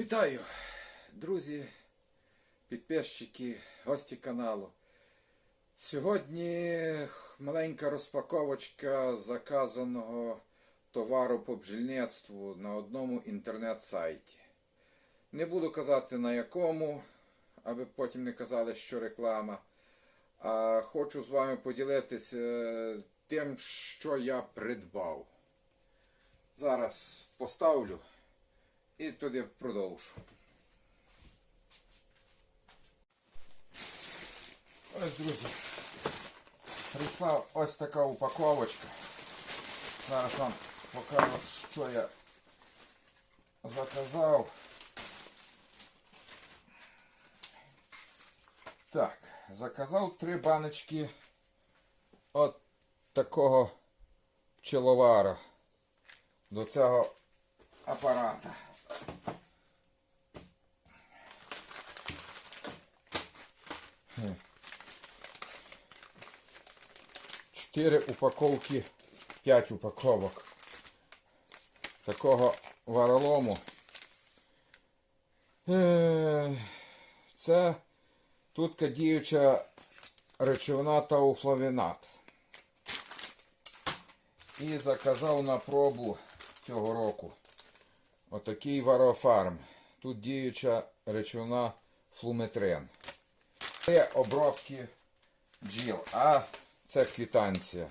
Вітаю, друзі, підписчики, гості каналу. Сьогодні маленька розпаковочка заказаного товару по бджільництву на одному інтернет-сайті. Не буду казати на якому, аби потім не казали, що реклама. А хочу з вами поділитися тим, що я придбав. Зараз поставлю і тоді продовжу. Ось, друзі, прийшла ось така упаковочка. Зараз вам покажу, що я заказав. Так, заказав три баночки от такого пчеловара до цього апарата. Хм. Чотири упаковки, п'ять упаковок такого варолому. Е, Це тут діюча речовина тауфлавінат. І заказав на пробу цього року отакий варофарм. Тут діюча речовина флуметрен. Це обробки бджіл, а це квітанція.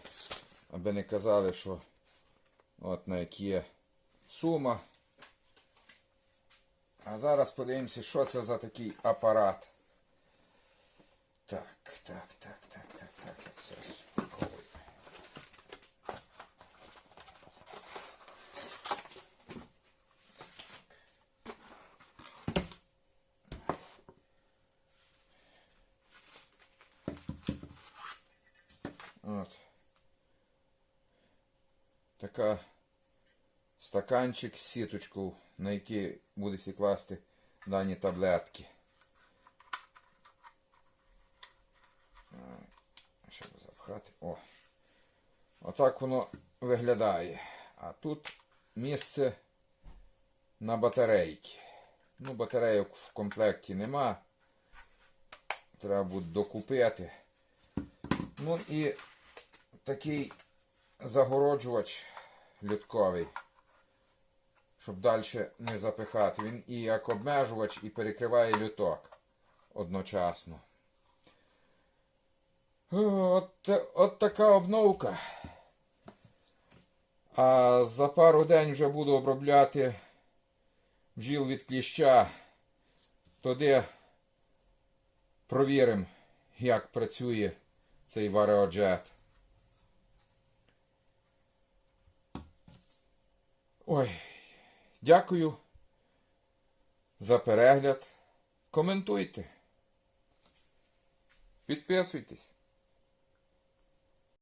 Аби не казали, що от на які є сума. А зараз подивимося, що це за такий апарат. Так, так, так, так, так, так, це От. Така стаканчик з сіточкою, на який буде сі класти дані таблетки. Щоб запхати. О. Отак воно виглядає. А тут місце на батарейки. Ну, батарейок в комплекті нема. Треба буде докупити. Ну і такий загороджувач лютковий, щоб далі не запихати. Він і як обмежувач, і перекриває люток одночасно. От, от така обновка. А за пару день вже буду обробляти бджіл від кліща. Тоді провіримо, як працює цей вареоджет. Ой, дякую за перегляд. Коментуйте. Підписуйтесь.